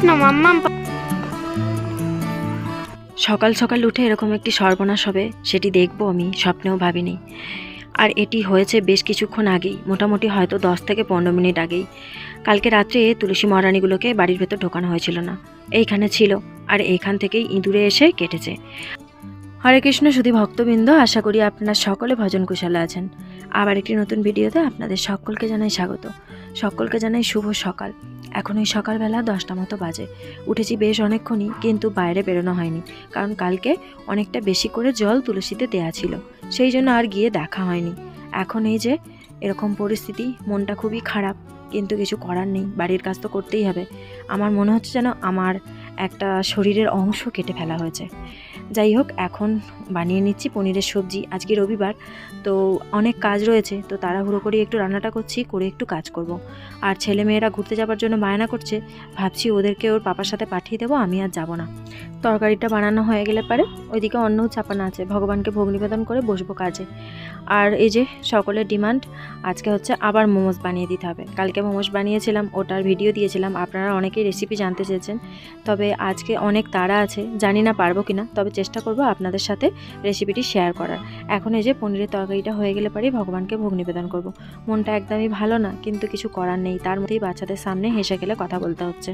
মাম্মাম সকাল সকাল উঠে এরকম একটি সর্বনাশ হবে, সেটি দেখব আমি, স্বপ্নেও ভাবিনি। আর এটি হয়েছে বেশ কিছুক্ষণ আগেই, মোটামুটি হয়তো দশ থেকে পনেরো মিনিট আগেই। কালকে রাত্রে তুলসী মহারানীগুলোকে বাড়ির ভেতর ঢোকানো হয়েছিল না। এইখানে ছিল, আর এইখান থেকেই ইঁদুরে এসে কেটেছে। হরে কৃষ্ণ, শুধু ভক্তবৃন্দ, আশা করি আপনারা সকলে ভজন কুশলে আছেন। আবার একটি নতুন ভিডিওতে আপনাদের সকলকে জানাই স্বাগত। সকলকে জানাই শুভ সকাল। এখন ওই সকালবেলা দশটা মতো বাজে। উঠেছি বেশ অনেকক্ষণই, কিন্তু বাইরে বেরোনো হয়নি, কারণ কালকে অনেকটা বেশি করে জল তুলসীতে দেয়া ছিল, সেই জন্য আর গিয়ে দেখা হয়নি। এখন এই যে এরকম পরিস্থিতি, মনটা খুবই খারাপ, কিন্তু কিছু করার নেই, বাড়ির কাজ তো করতেই হবে। আমার মনে হচ্ছে যেন আমার একটা শরীরের অংশ কেটে ফেলা হয়েছে। যাই হোক এখন বানিয়ে নিচ্ছি পনিরের সবজি আজকে রবিবার, তো অনেক কাজ রয়েছে, তো তাড়াহুড়ো করে একটু রান্নাটা করছি, করে একটু কাজ করব। আর ছেলে মেয়েরা ঘুরতে যাবার জন্য বায়না করছে, ভাবছি ওদেরকে ওর পাপার সাথে পাঠিয়ে দেবো, আমি আর যাব না তরকারিটা বানানো হয়ে গেলে পারে ওইদিকে অন্নও চাপানো আছে। ভগবানকে ভোগ নিবেদন করে বসবো কাজে। আর এই যে সকলের ডিমান্ড, আজকে হচ্ছে আবার মোমোস বানিয়ে দিতে হবে। কালকে মোমোস বানিয়েছিলাম, ওটার ভিডিও দিয়েছিলাম, আপনারা অনেকেই রেসিপি জানতে চেয়েছেন। তবে আজকে অনেক তাড়া আছে, জানি না পারব কিনা, তবে চেষ্টা করব আপনাদের সাথে রেসিপিটি শেয়ার করার। এখন এই যে পনিরের তরকারিটা হয়ে গেলে পারেই ভগবানকে ভোগ নিবেদন করব। মনটা একদমই ভালো না, কিন্তু কিছু করার নেই, তার মধ্যেই বাচ্চাদের সামনে হেসে গেলে কথা বলতে হচ্ছে।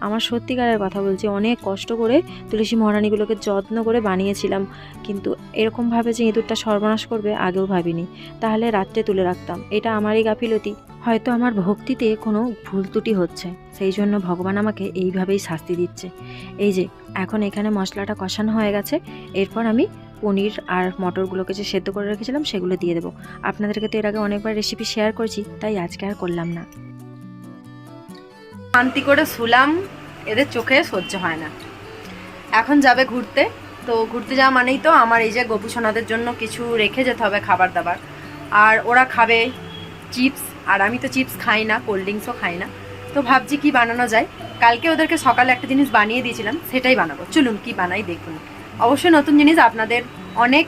আমার সত্যিকারের কথা বলছি, অনেক কষ্ট করে তুলসী মহারানীগুলোকে যত্ন করে বানিয়েছিলাম, কিন্তু এরকমভাবে যে ইঁদুরটা সর্বনাশ করবে আগেও ভাবিনি। তাহলে রাত্রে তুলে রাখতাম। এটা আমারই গাফিলতি। হয়তো আমার ভক্তিতে কোনো ভুল ত্রুটি হচ্ছে। সেই জন্য ভগবান আমাকে এইভাবেই শাস্তি দিচ্ছে। এই যে, এখন এখানে মশলাটা কষানো হয়ে গেছে। এরপর আমি পনির আর মটরগুলোকে যে সেদ্ধ করে রেখেছিলাম, সেগুলো দিয়ে দেবো। আপনাদেরকে তো এর আগে অনেকবার রেসিপি শেয়ার করেছি, তাই আজকে আর করলাম না। শান্তি করে শুলাম, এদের চোখে সহ্য হয় না। এখন যাবে ঘুরতে। তো ঘুরতে যাওয়া মানেই তো আমার এই যে গোপুসোনাদের জন্য কিছু রেখে যেতে হবে খাবার দাবার। আর ওরা খাবে চিপস, আর আমি তো চিপস খাই না, কোল্ড ড্রিঙ্কসও খাই না। তো ভাবছি কি বানানো যায়। কালকে ওদেরকে সকালে একটা জিনিস বানিয়ে দিয়েছিলাম, সেটাই বানাবো। চলুন কি বানাই দেখুন। অবশ্যই নতুন জিনিস আপনাদের অনেক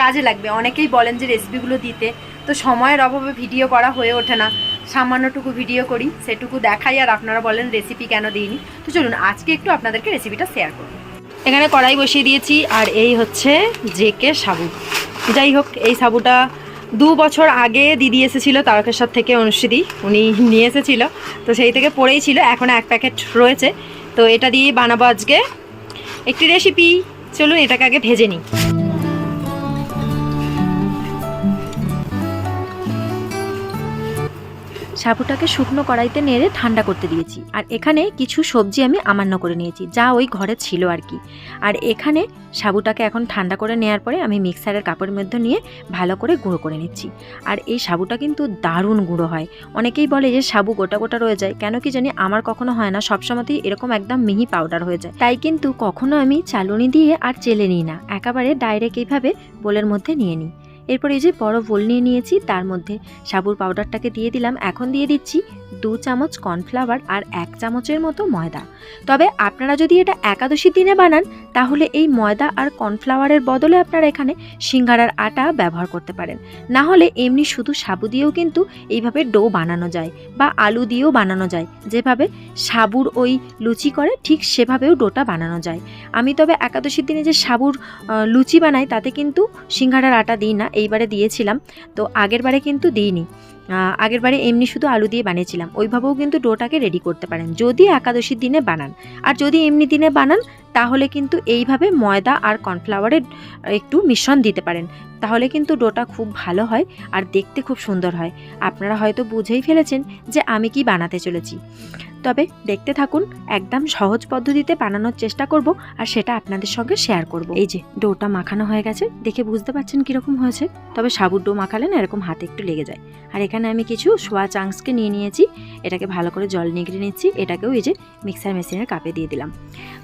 কাজে লাগবে। অনেকেই বলেন যে রেসিপিগুলো দিতে। তো সময়ের অভাবে ভিডিও করা হয়ে ওঠে না। সামান্যটুকু ভিডিও করি, সেটুকু দেখাই আর আপনারা বলেন রেসিপি কেন দিইনি। তো চলুন আজকে একটু আপনাদেরকে রেসিপিটা শেয়ার করব। এখানে কড়াই বসিয়ে দিয়েছি, আর এই হচ্ছে জেকে সাবু। যাই হোক, এই সাবুটা দু বছর আগে দিদি এসেছিল তারকেশ্বর থেকে অনুষ্ঠিতি উনি নিয়ে এসেছিল। তো সেই থেকে পড়েই ছিল, এখন এক প্যাকেট রয়েছে। তো এটা দিয়ে বানাবো আজকে। একটি রেসিপি চলুন এটাকে আগে ভেজে নিই। সাবুটাকে শুকনো কড়াইতে নেড়ে ঠান্ডা করতে দিয়েছি। আর এখানে কিছু সবজি আমি আমান্য করে নিয়েছি, যা ওই ঘরে ছিল আর কি। আর এখানে সাবুটাকে এখন ঠান্ডা করে নেওয়ার পরে আমি মিক্সারের কাপড়ের মধ্যে নিয়ে ভালো করে গুঁড়ো করে নিচ্ছি। আর এই সাবুটা কিন্তু দারুণ গুঁড়ো হয়। অনেকেই বলে যে সাবু গোটা গোটা রয়ে যায়, কেন কি জানি আমার কখনো হয় না, সবসময়তেই এরকম একদম মিহি পাউডার হয়ে যায়। তাই কিন্তু কখনো আমি চালুনি দিয়ে আর চেলে নিই না, একেবারে ডাইরেক্ট এইভাবে বোলের মধ্যে নিয়ে নিই। এরপর এই যে বড় ভোল নিয়ে নিয়েছি, তার মধ্যে সাবুর পাউডারটাকে দিয়ে দিলাম, এখন দিয়ে দিচ্ছি দু চামচ কর্নফ্লাওয়ার আর এক চামচের মতো ময়দা। তবে আপনারা যদি এটা একাদশীর দিনে বানান, তাহলে এই ময়দা আর কর্নফ্লাওয়ারের বদলে আপনারা এখানে সিঙ্গারার আটা ব্যবহার করতে পারেন। না হলে এমনি শুধু সাবু দিয়েও কিন্তু এইভাবে ডো বানানো যায় বা আলু দিয়েও বানানো যায়। যেভাবে সাবুর ওই লুচি করে, ঠিক সেভাবেও ডোটা বানানো যায়। আমি তবে একাদশীর দিনে যে সাবুর লুচি বানাই, তাতে কিন্তু সিঙ্গারার আটা দিই না, এইবারে দিয়েছিলাম। তো আগের বারে কিন্তু দিইনি। আগের বারে এমনি শুধু আলু দিয়ে বানিয়েছিলাম। ওইভাবেও কিন্তু ডোটাকে রেডি করতে পারেন। যদি একাদশীর দিনে বানান। আর যদি এমনি দিনে বানান তাহলে কিন্তু এইভাবে ময়দা আর কর্নফ্লাওয়ারের একটু মিশ্রণ দিতে পারেন। তাহলে কিন্তু ডোটা খুব ভালো হয় আর দেখতে খুব সুন্দর হয়। আপনারা হয়তো বুঝেই ফেলেছেন যে আমি কি বানাতে চলেছি। তবে দেখতে থাকুন, একদম সহজ পদ্ধতিতে বানানোর চেষ্টা করব আর সেটা আপনাদের সঙ্গে শেয়ার করব। এই যে, ডোটা মাখানো হয়ে গেছে, দেখে বুঝতে পারছেন কীরকম হয়েছে। তবে সাবুর ডো মাখালে না এরকম হাতে একটু লেগে যায়। আর এখানে আমি কিছু সোয়া চাংসকে নিয়ে নিয়েছি, এটাকে ভালো করে জল নিগড়ে নিচ্ছি, এটাকেও এই যে মিক্সার মেশিনের কাপে দিয়ে দিলাম।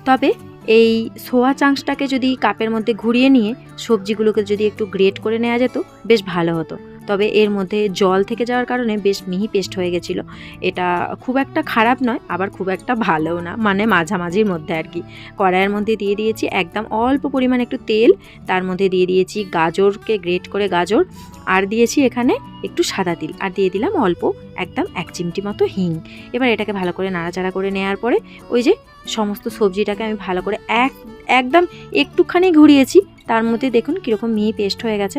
তবে এই সোয়া চাংসটাকে যদি কাপের মধ্যে ঘুরিয়ে নিয়ে সবজিগুলোকে যদি একটু গ্রেট করে নেওয়া যেত, বেশ ভালো হতো। তবে এর মধ্যে জল থেকে যাওয়ার কারণে বেশ মিহি পেস্ট হয়ে গেছিল। এটা খুব একটা খারাপ নয়, আবার খুব একটা ভালোও না মানে মাঝামাঝির মধ্যে আর কি। কড়াইয়ের মধ্যে দিয়ে দিয়েছি একদম অল্প পরিমাণ একটু তেল, তার মধ্যে দিয়ে দিয়েছি গাজরকে গ্রেট করে গাজর, আর দিয়েছি এখানে একটু সাদা তিল, আর দিয়ে দিলাম অল্প একদম এক চিমটি মতো হিং। এবার এটাকে ভালো করে নাড়াচাড়া করে নেওয়ার পরে ওই যে সমস্ত সবজিটাকে আমি ভালো করে এক, একদম একটুখানি ঘুরিয়েছি, তার মধ্যে দেখুন কীরকম মিহি পেস্ট হয়ে গেছে।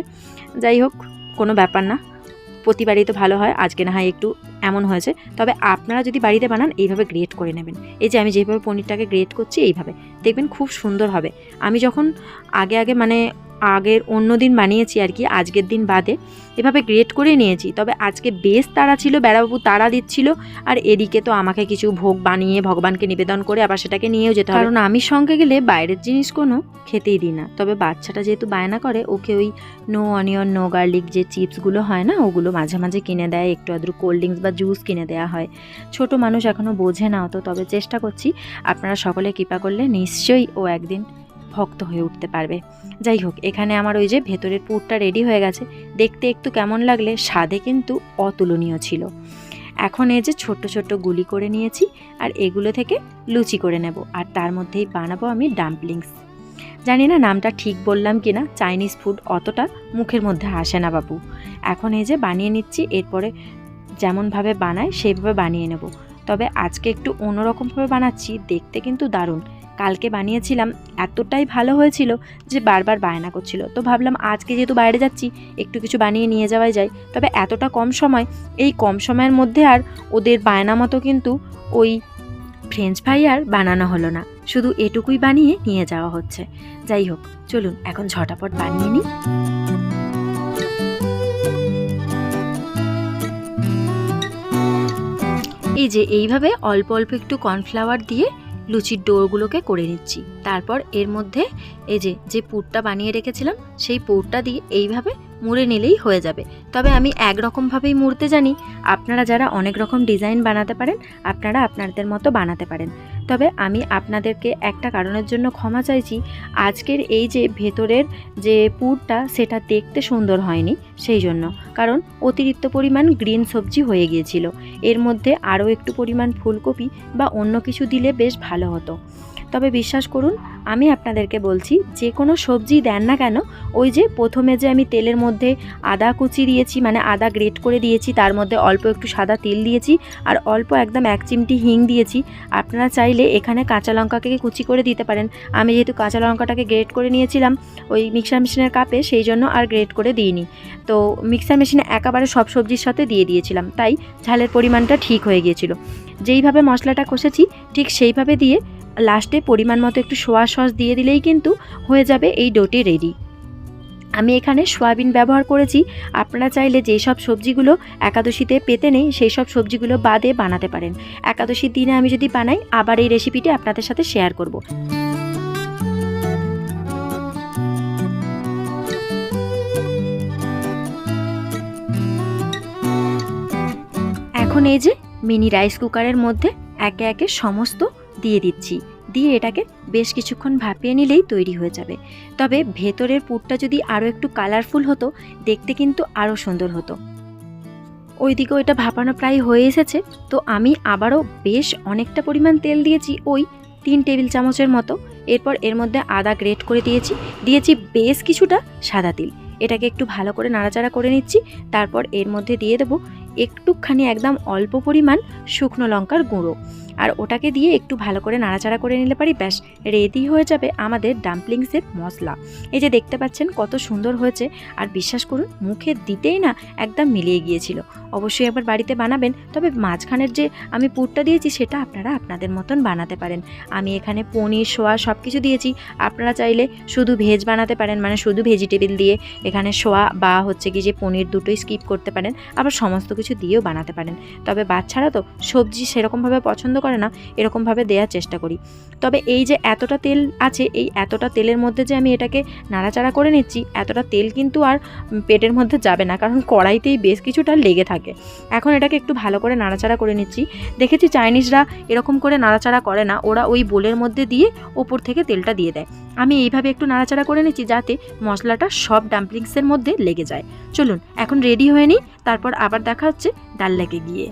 যাই হোক কোনো ব্যাপার না। প্রতিবারই তো ভালো হয়, আজকে না হয় একটু এমন হয়েছে। তবে আপনারা যদি বাড়িতে বানান, এইভাবে গ্রেট করে নেবেন। এই যে আমি যেভাবে পনিরটাকে গ্রেট করছি, এইভাবে। দেখবেন খুব সুন্দর হবে। আমি যখন আগে আগে মানে আগের অন্য দিন বানিয়েছি আর কি, আজকের দিন বাদে। এভাবে গ্রেট করে নিয়েছি। তবে আজকে বেশ তারা ছিল, বেড়াবাবু তারা দিচ্ছিল। আর এদিকে তো আমাকে কিছু ভোগ বানিয়ে ভগবানকে নিবেদন করে আবার সেটাকে নিয়েও যেতে কারণ আমি সঙ্গে গেলে বাইরের জিনিস কোনো খেতেই দিই না। তবে বাচ্চাটা যেহেতু বায়না করে, ওকে ওই নো অনিয়ন নো গার্লিক যে চিপসগুলো হয় না, ওগুলো মাঝে মাঝে কিনে দেয়। একটু আদ্রু কোল্ড ড্রিঙ্কস বা জুস কিনে দেওয়া হয়। ছোট মানুষ এখনও বোঝে না তো তবে চেষ্টা করছি। আপনারা সকলে কৃপা করলে নিশ্চয়ই ও একদিন ভক্ত হয়ে উঠতে পারবে। যাই হোক, এখানে আমার ওই যে ভেতরের পুরটা রেডি হয়ে গেছে। দেখতে একটু কেমন লাগলে, স্বাদে কিন্তু অতুলনীয় ছিল। এখন এই যে ছোট্ট ছোট্ট গুলি করে নিয়েছি আর এগুলো থেকে লুচি করে নেব আর তার মধ্যেই বানাবো আমি ডাম্পলিংস জানি না নামটা ঠিক বললাম কি না চাইনিজ ফুড অতটা মুখের মধ্যে আসে না বাবু। এখন এই যে বানিয়ে নিচ্ছি, এরপরে যেমনভাবে বানায় সেইভাবে বানিয়ে নেব। তবে আজকে একটু অন্যরকমভাবে বানাচ্ছি, দেখতে কিন্তু দারুণ। কালকে বানিয়েছিলাম, এতটাই ভালো হয়েছিল যে বারবার বায়না করছিল। তো ভাবলাম আজকে যেহেতু বাইরে যাচ্ছি, একটু কিছু বানিয়ে নিয়ে যাওয়াই যায়। তবে এতটা কম সময়, এই কম সময়ের মধ্যে আর ওদের বায়না মতো কিন্তু ওই ফ্রেঞ্চ ফ্রাই আর বানানো হলো না। শুধু এটুকুই বানিয়ে নিয়ে যাওয়া হচ্ছে। যাই হোক, চলুন এখন ঝটাপট বানিয়ে নিই। এই যে এইভাবে অল্প অল্প একটু কর্নফ্লাওয়ার দিয়ে লুচির ডোরগুলোকে করে নিচ্ছি। তারপর এর মধ্যে এই যে যে পুরটা বানিয়ে রেখেছিলাম, সেই পুরটা দিয়ে এইভাবে মুড়ে নিলেই হয়ে যাবে। তবে আমি একরকমভাবেই মুড়তে জানি। আপনারা যারা অনেক রকম ডিজাইন বানাতে পারেন, আপনারা আপনাদের মতো বানাতে পারেন। তবে আমি আপনাদেরকে একটা কারণের জন্য ক্ষমা চাইছি। আজকের এই যে ভেতরের যে পুরটা, সেটা দেখতে সুন্দর হয়নি সেই জন্য। কারণ অতিরিক্ত পরিমাণ গ্রিন সবজি হয়ে গিয়েছিল। এর মধ্যে আরও একটু পরিমাণ ফুলকপি বা অন্য কিছু দিলে বেশ ভালো হতো। তবে বিশ্বাস করুন আমি আপনাদেরকে বলছি, যে কোনো সবজি দেন না কেন, ওই যে প্রথমে যে আমি তেলের মধ্যে আদা কুচি দিয়েছি মানে আদা গ্রেট করে দিয়েছি, তার মধ্যে অল্প একটু সাদা তেল দিয়েছি, আর অল্প একদম এক চিমটি হিং দিয়েছি, আপনারা চাইলে এখানে কাঁচা লঙ্কাকে কুচি করে দিতে পারেন। আমি যেহেতু কাঁচা লঙ্কাটাকে গ্রেট করে নিয়েছিলাম, ওই মিক্সার মেশিনের কাপে সেই জন্য আর গ্রেট করে দিইনি। তো মিক্সার মেশিনে একেবারে সব সবজির সাথে দিয়ে দিয়েছিলাম, তাই ঝালের পরিমাণটা ঠিক হয়ে গিয়েছিল। যেইভাবে মশলাটা কষেছি, ঠিক সেইভাবে দিয়ে লাস্টে পরিমাণ মতো একটু সোয়া সস দিয়ে দিলেই কিন্তু হয়ে যাবে এই ডোটি রেডি। আমি এখানে সয়াবিন ব্যবহার করেছি। আপনারা চাইলে যেই সব সবজিগুলো একাদশীতে পেতে নেই সেই সব সবজিগুলো বাদে বানাতে পারেন। একাদশীর দিনে আমি যদি বানাই, আবার এই রেসিপিটি আপনাদের সাথে শেয়ার করব। এখন এই যে মিনি রাইস কুকারের মধ্যে একে একে সমস্ত দিয়ে দিচ্ছি। দিয়ে এটাকে বেশ কিছুক্ষণ ভাপিয়ে নিলেই তৈরি হয়ে যাবে। তবে ভেতরের পুরটা যদি আরও একটু কালারফুল হতো, দেখতে কিন্তু আরও সুন্দর হতো। ওইদিকে ওইটা ভাপানো প্রায় হয়ে এসেছে। তো আমি আবারও বেশ অনেকটা পরিমাণ তেল দিয়েছি ওই তিন টেবিল চামচের মতো। এরপর এর মধ্যে আদা গ্রেট করে দিয়েছি। দিয়েছি বেশ কিছুটা সাদা তিল। এটাকে একটু ভালো করে নাড়াচাড়া করে নিচ্ছি। তারপর এর মধ্যে দিয়ে দেবো একটুখানি একদম অল্প পরিমাণ শুকনো লঙ্কার গুঁড়ো। আর ওটাকে দিয়ে একটু ভালো করে নাড়াচাড়া করে নিলে পারি, ব্যাস রেডি হয়ে যাবে আমাদের ডাম্পলিংসের মশলা এই যে দেখতে পাচ্ছেন কত সুন্দর হয়েছে, আর বিশ্বাস করুন, মুখে দিতেই না একদম মিলিয়ে গিয়েছিল। অবশ্যই একবার বাড়িতে বানাবেন, তবে মাঝখানের যে আমি পুরটা দিয়েছি সেটা আপনারা আপনাদের মতন বানাতে পারেন। আমি এখানে পনির, সোয়া সব কিছু দিয়েছি, আপনারা চাইলে শুধু ভেজ বানাতে পারেন মানে শুধু ভেজিটেবিল দিয়ে এখানে সোয়া বা হচ্ছে কি যে পনির দুটোই স্কিপ করতে পারেন, আবার সমস্ত কিছু দিয়েও বানাতে পারেন। তবে বাচ্চারা তো সবজি সেরকমভাবে পছন্দ করে না, এরকমভাবে দেওয়ার চেষ্টা করি। তবে এই যে এতটা তেল আছে, এই এতটা তেলের মধ্যে যে আমি এটাকে নাড়াচাড়া করে নিচ্ছি, এতটা তেল কিন্তু আর পেটের মধ্যে যাবে না, কারণ কড়াইতেই বেশ কিছুটা লেগে থাকে। এখন এটাকে একটু ভালো করে নাড়াচাড়া করে নিচ্ছি। দেখেছি চাইনিজরা এরকম করে নাড়াচাড়া করে না, ওরা ওই বোলের মধ্যে দিয়ে ওপর থেকে তেলটা দিয়ে দেয়। আমি এইভাবে একটু নাড়াচাড়া করে নিচ্ছি যাতে মশলাটা সব ডাম্পলিংসের মধ্যে লেগে যায়। চলুন, এখন রেডি হয়ে নিই, তারপর আবার দেখা হচ্ছে ডাল লেগে গিয়ে।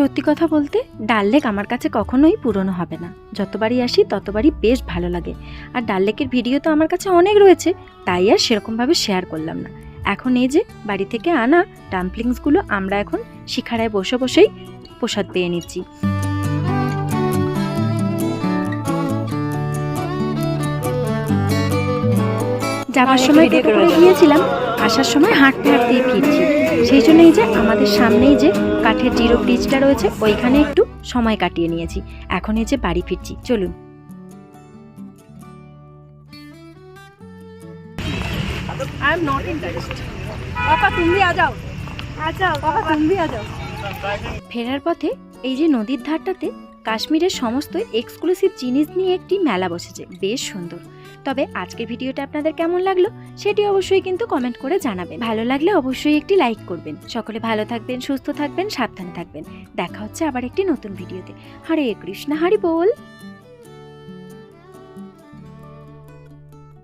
সত্যি কথা বলতে ডাল লেক আমার কাছে কখনোই পুরনো হবে না। যতবারই আসি ততবারই বেশ ভালো লাগে। আর ডাল লেকের ভিডিও তো আমার কাছে অনেক রয়েছে তাই আর সেরকমভাবে শেয়ার করলাম না। এখন এই যে বাড়ি থেকে আনা ডাম্পলিংসগুলো আমরা এখন শিখারায় বসে বসেই প্রসাদ পেয়ে নিচ্ছি। যাওয়ার সময় করে গিয়েছিলাম আসার সময় হাঁটতে হাঁটতেই ফিরছি। সেই জন্যই যে আমাদের সামনেই যে কাঠের জিরো ব্রিজটা রয়েছে ওইখানে একটু সময় কাটিয়ে নিয়েছি। এখন এই যে বাড়ি ফিরছি চলুন। ফেরার পথে এই যে নদীর ধারটাতে কাশ্মীরের সমস্ত এক্সক্লুসিভ জিনিস নিয়ে একটি মেলা বসেছে। বেশ সুন্দর। তবে আজকের ভিডিওটা আপনাদের কেমন লাগল সেটি অবশ্যই কিন্তু কমেন্ট করে জানাবেন। ভালো লাগলে অবশ্যই একটি লাইক করবেন। সকলে ভালো থাকবেন, সুস্থ থাকবেন, সাবধানে থাকবেন। দেখা হচ্ছে আবার একটি নতুন ভিডিওতে। হরে কৃষ্ণ, হরি বল!